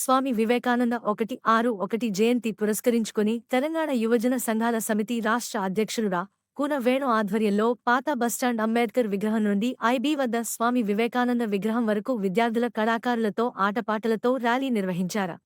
స్వామి వివేకానంద ఒకటి ఆరు ఒకటి జయంతి పురస్కరించుకుని తెలంగాణ యువజన సంఘాల సమితి రాష్ట్ర అధ్యక్షుడురా కూన వేణు ఆధ్వర్యంలో పాత బస్టాండ్ అంబేద్కర్ విగ్రహం నుండి ఐబీ వద్ద స్వామి వివేకానంద విగ్రహం వరకు విద్యార్థుల కళాకారులతో ఆటపాటలతో ర్యాలీ నిర్వహించారు.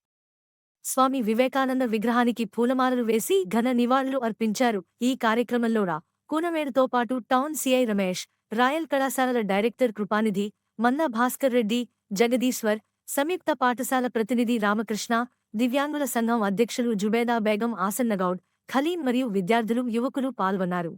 స్వామి వివేకానంద విగ్రహానికి పూలమాలలు వేసి ఘన నివాళులు అర్పించారు. ఈ కార్యక్రమంలో రా కూనవేణుతో పాటు టౌన్ సిఐ రమేష్ రాయల్ కళాశాలల డైరెక్టర్ కృపానిధి మన్నా భాస్కర్ రెడ్డి జగదీశ్వర్ సంయుక్త పాఠశాల ప్రతినిధి రామకృష్ణ దివ్యాంగుల సంఘం అధ్యక్షులు జుబేదా బేగం ఆసన్నగౌడ్ ఖలీం మరియు విద్యార్థులు యువకులు పాల్గొన్నారు.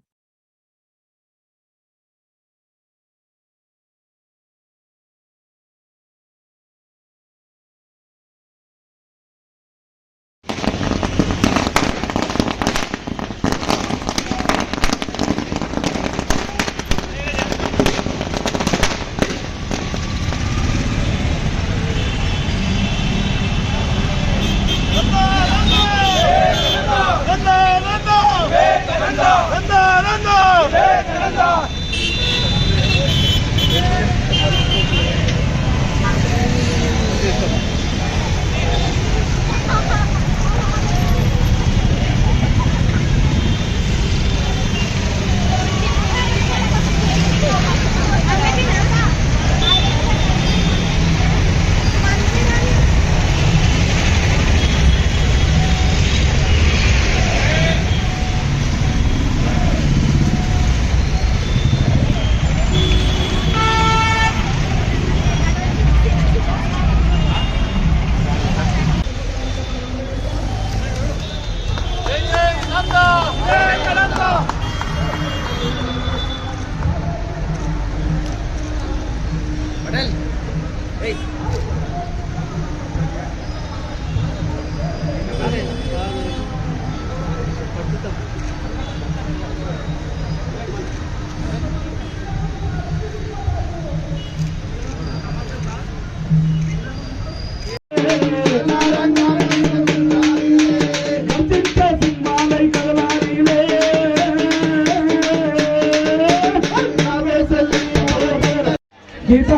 Keep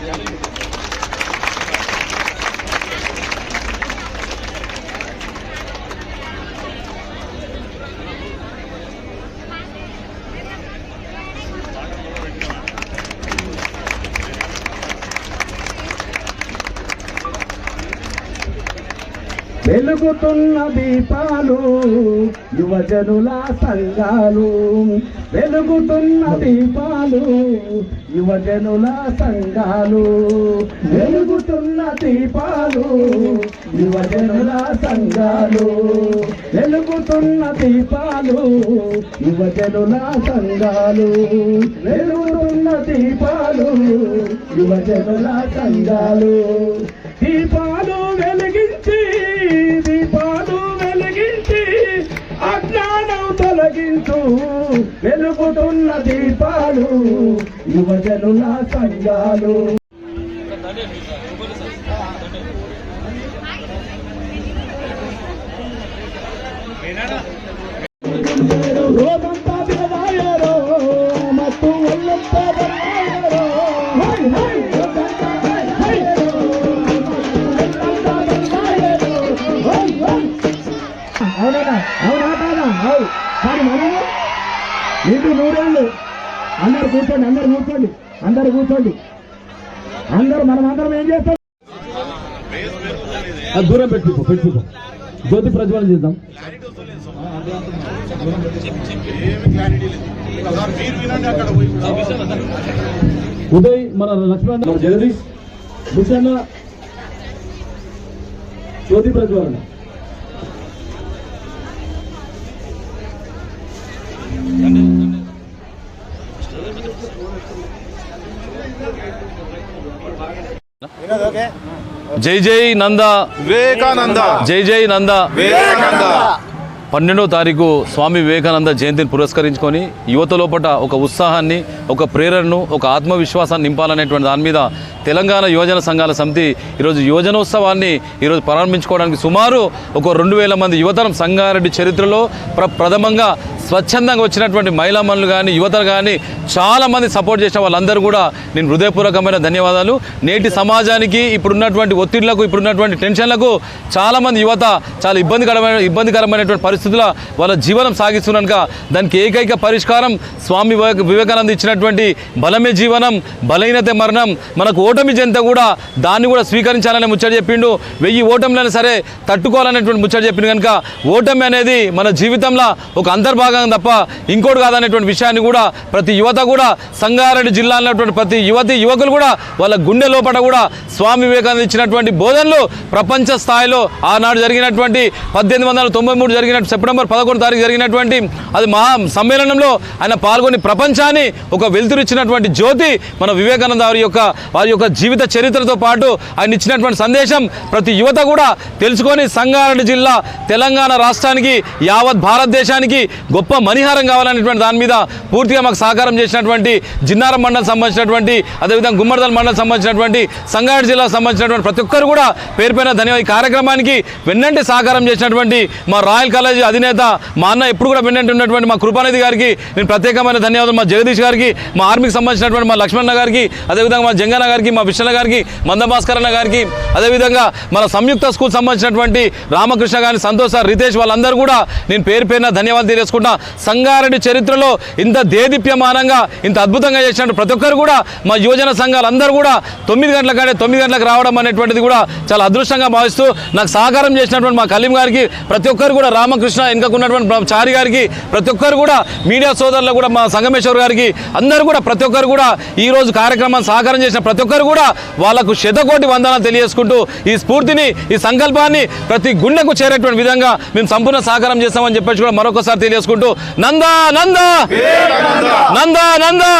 Thank you. వెలుగుతున్న దీపాలు యువజనుల సంఘాలు వెలుగుతున్న దీపాలు యువజనుల సంఘాలు వెలుగుతున్న దీపాలు యువజనుల సంఘాలు వెలుగుతున్న దీపాలు యువజనుల సంఘాలు వెలుగుతున్న దీపాలు యువజనుల సంఘాలు. దీపాలు వెలు తొలగించు వెలుగుతున్న దీపాలు యువజనుల సంఘాలు. రోజంతా అందరు కూర్చోండి. అందరు మనం అందరం ఏం చేస్తాం? దూరం పెట్టుకో పెట్టుకో జ్యోతి ప్రజ్వలన చేద్దాం. ఉదయ్ మన లక్ష్మణ్ జగదీష్. భూషణ. జ్యోతి ప్రజ్వలన. జై జై నంద. వివేకానంద. జై జై నంద. వివేకానంద. పన్నెండో తారీఖు స్వామి వివేకానంద జయంతిని పురస్కరించుకొని యువత లోపల ఒక ఉత్సాహాన్ని ఒక ప్రేరణను ఒక ఆత్మవిశ్వాసాన్ని నింపాలనేటువంటి దాని మీద తెలంగాణ యువజన సంఘాల సమితి ఈరోజు యువజనోత్సవాన్ని ఈరోజు ప్రారంభించుకోవడానికి సుమారు ఒక రెండు వేల మంది యువతరం సంగారెడ్డి చరిత్రలో ప్ర ప్రథమంగా స్వచ్ఛందంగా వచ్చినటువంటి మహిళా మనులు కానీ యువతలు కానీ చాలామంది సపోర్ట్ చేసిన వాళ్ళందరూ కూడా నేను హృదయపూర్వకమైన ధన్యవాదాలు. నేటి సమాజానికి ఇప్పుడున్నటువంటి ఒత్తిళ్ళకు ఇప్పుడున్నటువంటి టెన్షన్లకు చాలామంది యువత చాలా ఇబ్బందికరమైన ఇబ్బందికరమైనటువంటి పరిస్థితుల వాళ్ళ జీవనం సాగిస్తున్నాక దానికి ఏకైక పరిష్కారం స్వామి వివేకానంద ఇచ్చినటువంటి బలమే జీవనం బలహీనతే మరణం. మనకు ఓటమి జంత కూడా దాన్ని కూడా స్వీకరించాలని ముచ్చట చెప్పిండు. వెయ్యి ఓటమిలైనా సరే తట్టుకోవాలనేటువంటి ముచ్చట చెప్పిండు కనుక ఓటమి అనేది మన జీవితంలో ఒక అంతర్భాగం తప్ప ఇంకోటి కాదనేటువంటి విషయాన్ని కూడా ప్రతి యువత కూడా సంగారెడ్డి జిల్లాలో ఉన్నటువంటి ప్రతి యువతి యువకులు కూడా వాళ్ళ గుండె లోపల కూడా స్వామి వివేకానంద ఇచ్చినటువంటి బోధనలు ప్రపంచ స్థాయిలో ఆనాడు జరిగినటువంటి పద్దెనిమిది వందల తొంభై మూడు జరిగిన సెప్టెంబర్ పదకొండు తారీఖు జరిగినటువంటి అది మహా సమ్మేళనంలో ఆయన పాల్గొని ప్రపంచాన్ని ఒక వెలుతురిచ్చినటువంటి జ్యోతి మన వివేకానంద వారి యొక్క వారి యొక్క జీవిత చరిత్రతో పాటు ఆయన ఇచ్చినటువంటి సందేశం ప్రతి యువత కూడా తెలుసుకొని సంగారెడ్డి జిల్లా తెలంగాణ రాష్ట్రానికి యావత్ భారతదేశానికి గొప్ప మణిహారం కావాలనేటువంటి దాని మీద పూర్తిగా మాకు సహకారం చేసినటువంటి జిన్నారం మండలం సంబంధించినటువంటి అదేవిధంగా గుమ్మడిదల మండలం సంబంధించినటువంటి సంగారెడ్డి జిల్లాకు సంబంధించినటువంటి ప్రతి ఒక్కరు కూడా పేరు పైన ధన్యవాద కార్యక్రమానికి వెన్నంటి సహకారం చేసినటువంటి మా రాయల్ కాలేజ్ అధినేత మా అన్న ఎప్పుడు కూడా వెన్నంటి ఉన్నటువంటి మా కృపానిధి గారికి నేను ప్రత్యేకమైన ధన్యవాదాలు మా జగదీష్ గారికి మా ఆర్మీకి సంబంధించినటువంటి మా లక్ష్మణ గారికి అదేవిధంగా మా జంగన్న గారికి మా విష్ణు గారికి మందభాస్కరన్న గారికి అదేవిధంగా మన సంయుక్త స్కూల్ సంబంధించినటువంటి రామకృష్ణ గారిని సంతోష్ సార్ రితేష్ వాళ్ళందరూ కూడా నేను పేరు పేరున ధన్యవాదాలు తెలియజేసుకుంటా సంగారెడ్డి చరిత్రలో ఇంత దేదీప్యమానంగా ఇంత అద్భుతంగా చేసినట్టు ప్రతి ఒక్కరు కూడా మా యువజన సంఘాలందరూ కూడా తొమ్మిది గంటల కంటే తొమ్మిది గంటలకు రావడం అనేటువంటిది కూడా చాలా అదృష్టంగా భావిస్తూ నాకు సహకారం చేసినటువంటి మా కలీం గారికి ప్రతి ఒక్కరు కూడా రామకృష్ణ వెనుకకున్నటువంటి ఉన్నటువంటి చారి గారికి ప్రతి ఒక్కరు కూడా మీడియా సోదరులు కూడా మా సంగమేశ్వర్ గారికి అందరూ కూడా ప్రతి ఒక్కరు కూడా ఈ రోజు కార్యక్రమాన్ని సహకారం చేసిన ప్రతి ఒక్కరు కూడా వాళ్ళకు శతకోటి వందనాలు తెలియజేసుకుంటూ ఈ స్ఫూర్తిని ఈ సంకల్పాన్ని ప్రతి గుండెకు చేరేటువంటి విధంగా మేము సంపూర్ణ సహకారం చేస్తామని చెప్పేసి కూడా మరొకసారి తెలియజేసుకుంటూ నందా నందా! నందా నందా!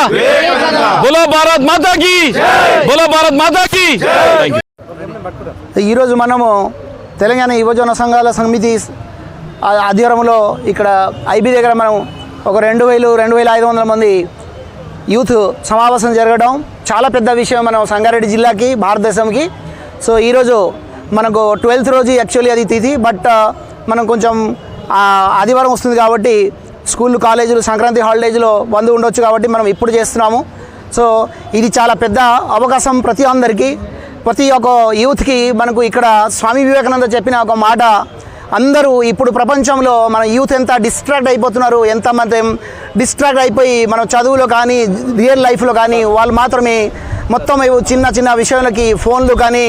బోలో భారత్ మాతాకి! బోలో భారత్ మాతాకి! ఈరోజు మనము తెలంగాణ యువజన సంఘాల సమితి ఆధ్వర్యంలో ఇక్కడ ఐబీ దగ్గర మనం ఒక రెండు వేలు రెండు వేల ఐదు వందల మంది యూత్ సమావేశం జరగడం చాలా పెద్ద విషయం మనం సంగారెడ్డి జిల్లాకి భారతదేశంకి. సో ఈరోజు మనకు ట్వెల్త్ రోజు యాక్చువల్లీ అది తిథి బట్ మనం కొంచెం ఆదివారం వస్తుంది కాబట్టి స్కూళ్ళు కాలేజీలు సంక్రాంతి హాలిడేస్లో బంద్ ఉండొచ్చు కాబట్టి మనం ఇప్పుడు చేస్తున్నాము. సో ఇది చాలా పెద్ద అవకాశం ప్రతి అందరికీ. ప్రతి ఒక్క యూత్కి మనకు ఇక్కడ స్వామి వివేకానంద చెప్పిన ఒక మాట అందరూ ఇప్పుడు ప్రపంచంలో మన యూత్ ఎంత డిస్ట్రాక్ట్ అయిపోతున్నారు ఎంతమంది డిస్ట్రాక్ట్ అయిపోయి మన చదువులో కానీ రియల్ లైఫ్లో కానీ వాళ్ళు మాత్రమే మొత్తం చిన్న చిన్న విషయాలకి ఫోన్లు కానీ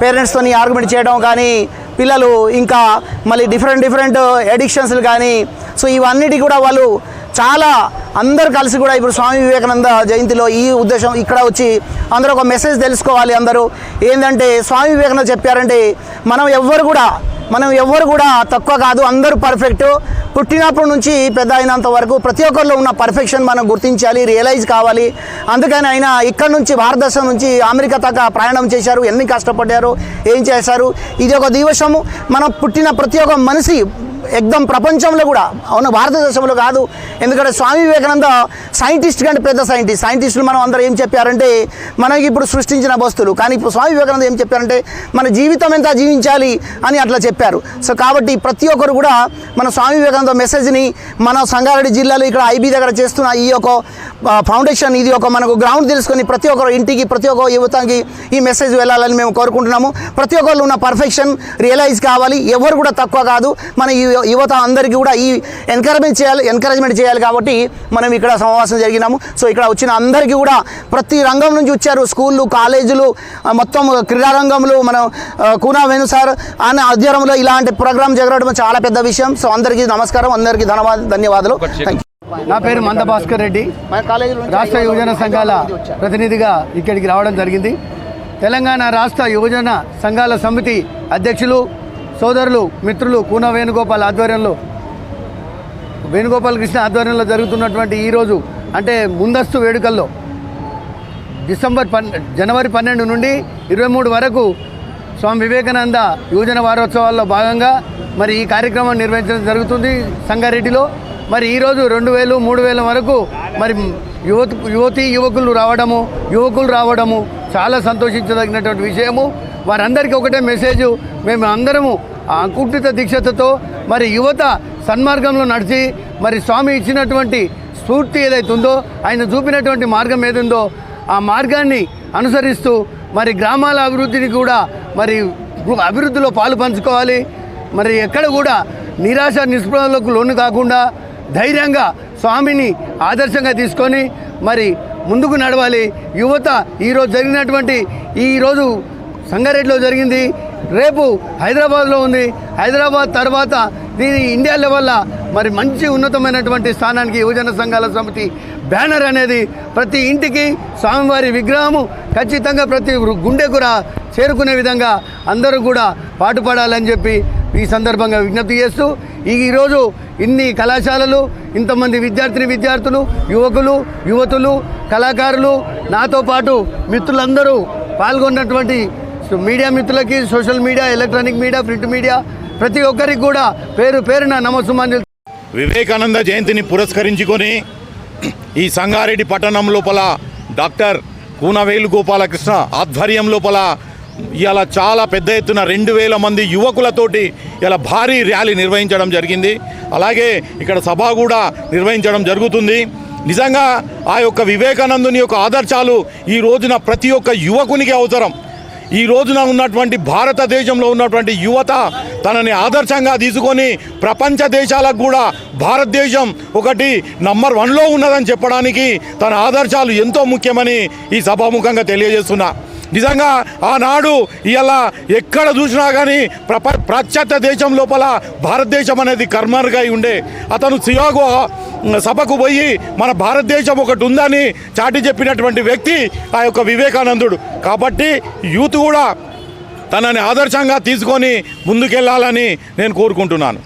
పేరెంట్స్తోని ఆర్గ్యుమెంట్ చేయడం కానీ పిల్లలు ఇంకా మళ్ళీ డిఫరెంట్ డిఫరెంట్ ఎడిక్షన్స్లు కానీ సో ఇవన్నిటి కూడా వాళ్ళు చాలా అందరు కలిసి కూడా ఇప్పుడు స్వామి వివేకానంద జయంతిలో ఈ ఉద్దేశం ఇక్కడ వచ్చి అందరూ ఒక మెసేజ్ తెలుసుకోవాలి అందరూ. ఏంటంటే స్వామి వివేకానంద చెప్పారంటే మనం ఎవ్వరు కూడా మనం ఎవ్వరు కూడా తక్కువ కాదు అందరూ పర్ఫెక్ట్ పుట్టినప్పటి నుంచి పెద్ద అయినంత వరకు ప్రతి ఒక్కరిలో ఉన్న పర్ఫెక్షన్ మనం గుర్తించాలి రియలైజ్ కావాలి. అందుకని ఆయన ఇక్కడ నుంచి భారతదేశం నుంచి అమెరికా దాకా ప్రయాణం చేశారు ఎన్ని కష్టపడ్డారు ఏం చేశారు. ఇది ఒక దివసము మనం పుట్టిన ప్రతి ఒక్క మనిషి ఎగ్దం ప్రపంచంలో కూడా అవును భారతదేశంలో కాదు. ఎందుకంటే స్వామి వివేకానంద సైంటిస్ట్ కంటే పెద్ద సైంటిస్ట్. సైంటిస్టులు మనం అందరూ ఏం చెప్పారంటే మనకి ఇప్పుడు సృష్టించిన వస్తువులు. కానీ ఇప్పుడు స్వామి వివేకానంద ఏం చెప్పారంటే మన జీవితం ఎంత జీవించాలి అని అట్లా చెప్పారు. సో కాబట్టి ప్రతి ఒక్కరు కూడా మన స్వామి వివేకానంద మెసేజ్ని మన సంగారెడ్డి జిల్లాలో ఇక్కడ ఐబీ దగ్గర చేస్తున్న ఈ యొక్క ఫౌండేషన్ ఇది ఒక మనకు గ్రౌండ్ తెలుసుకొని ప్రతి ఒక్కరు ఇంటికి ప్రతి ఒక్క యువతకి ఈ మెసేజ్ వెళ్ళాలని మేము కోరుకుంటున్నాము. ప్రతి ఒక్కరు ఉన్న పర్ఫెక్షన్ రియలైజ్ కావాలి. ఎవరు కూడా తక్కువ కాదు. మన ఈ యువత అందరికీ కూడా ఈ ఎంకరేజ్మెంట్ చేయాలి ఎంకరేజ్మెంట్ చేయాలి కాబట్టి మనం ఇక్కడ సమావేశం జరిగినాము. సో ఇక్కడ వచ్చిన అందరికీ కూడా ప్రతి రంగం నుంచి వచ్చారు. స్కూళ్ళు కాలేజీలు మొత్తం క్రీడా రంగంలో మనం కూనా వేణు సార్ ఆయన ఆధ్వర్యంలో ఇలాంటి ప్రోగ్రామ్ జరగడం చాలా పెద్ద విషయం. సో అందరికీ నమస్కారం అందరికీ ధన్యవాదాలు. ధన్యవాదాలు థ్యాంక్ యూ నా పేరు మంద భాస్కర్ రెడ్డి రాష్ట్ర యువజన సంఘాల ప్రతినిధిగా ఇక్కడికి రావడం జరిగింది. తెలంగాణ రాష్ట్ర యువజన సంఘాల సమితి అధ్యక్షులు సోదరులు మిత్రులు కూన వేణుగోపాల్ ఆధ్వర్యంలో వేణుగోపాల్ కృష్ణ ఆధ్వర్యంలో జరుగుతున్నటువంటి ఈరోజు అంటే ముందస్తు వేడుకల్లో డిసెంబర్ పన్ జనవరి పన్నెండు నుండి ఇరవై మూడు వరకు స్వామి వివేకానంద యువజన వారోత్సవాల్లో భాగంగా మరి ఈ కార్యక్రమం నిర్వహించడం జరుగుతుంది సంగారెడ్డిలో. మరి ఈరోజు రెండు వేలు మూడు వేల వరకు మరి యువత యువతి యువకులు రావడము యువకులు రావడము చాలా సంతోషించదగినటువంటి విషయము. వారందరికీ ఒకటే మెసేజ్. మేము అందరము ఆ దీక్షతతో మరి యువత సన్మార్గంలో నడిచి మరి స్వామి ఇచ్చినటువంటి స్ఫూర్తి ఏదైతుందో ఉందో ఆయన చూపినటువంటి మార్గం ఏదుందో ఆ మార్గాన్ని అనుసరిస్తూ మరి గ్రామాల అభివృద్ధిని కూడా మరి అభివృద్ధిలో పాలు పంచుకోవాలి. మరి ఎక్కడ కూడా నిరాశ నిస్పృహలకు లోను కాకుండా ధైర్యంగా స్వామిని ఆదర్శంగా తీసుకొని మరి ముందుకు నడవాలి. యువత ఈరోజు జరిగినటువంటి ఈరోజు సంగారెడ్డిలో జరిగింది. రేపు హైదరాబాద్లో ఉంది. హైదరాబాద్ తర్వాత దీని ఇండియా లెవెల్లో మరి మంచి ఉన్నతమైనటువంటి స్థానానికి యువజన సంఘాల సమితి బ్యానర్ అనేది ప్రతి ఇంటికి స్వామివారి విగ్రహము ఖచ్చితంగా ప్రతి గుండె కూడా చేరుకునే విధంగా అందరూ కూడా పాటుపడాలని చెప్పి ఈ సందర్భంగా విజ్ఞప్తి చేస్తూ ఈ ఈరోజు ఇన్ని కళాశాలలు ఇంతమంది విద్యార్థిని విద్యార్థులు యువకులు యువతులు కళాకారులు నాతో పాటు మిత్రులందరూ పాల్గొన్నటువంటి మీడియా మిత్రులకి social media electronic media print media ప్రతి ఒక్కరికి కూడా పేరు పేరున నమస్సుమాన్యులు. వివేకానంద జయంతిని పురస్కరించుకొని ఈ సంగారెడ్డి పట్టణం లోపల డాక్టర్ కూనవేలు గోపాలకృష్ణ ఆధ్వర్యం లోపల ఇలా చాలా పెద్ద ఎత్తున రెండు వేల మంది యువకులతోటి ఇలా భారీ ర్యాలీ నిర్వహించడం జరిగింది. అలాగే ఇక్కడ సభ కూడా నిర్వహించడం జరుగుతుంది. నిజంగా ఆ యొక్క వివేకానందుని యొక్క ఆదర్శాలు ఈ రోజున ప్రతి ఒక్క యువకునికి అవసరం. ఈ రోజున ఉన్నటువంటి భారతదేశంలో ఉన్నటువంటి యువత తనని ఆదర్శంగా తీసుకొని ప్రపంచ దేశాలకు కూడా భారతదేశం ఒకటి నంబర్ వన్లో ఉన్నదని చెప్పడానికి తన ఆదర్శాలు ఎంతో ముఖ్యమని ఈ సభాముఖంగా తెలియజేస్తున్నా. నిజంగా ఆనాడు ఇలా ఎక్కడ చూసినా కానీ ప్రప పాశ్చాత్య దేశం లోపల భారతదేశం అనేది కర్మర్గా ఉండే. అతను సియాగో సభకు పోయి మన భారతదేశం ఒకటి ఉందని చాటి చెప్పినటువంటి వ్యక్తి ఆ యొక్క వివేకానందుడు. కాబట్టి యూత్ కూడా తనని ఆదర్శంగా తీసుకొని ముందుకెళ్ళాలని నేను కోరుకుంటున్నాను.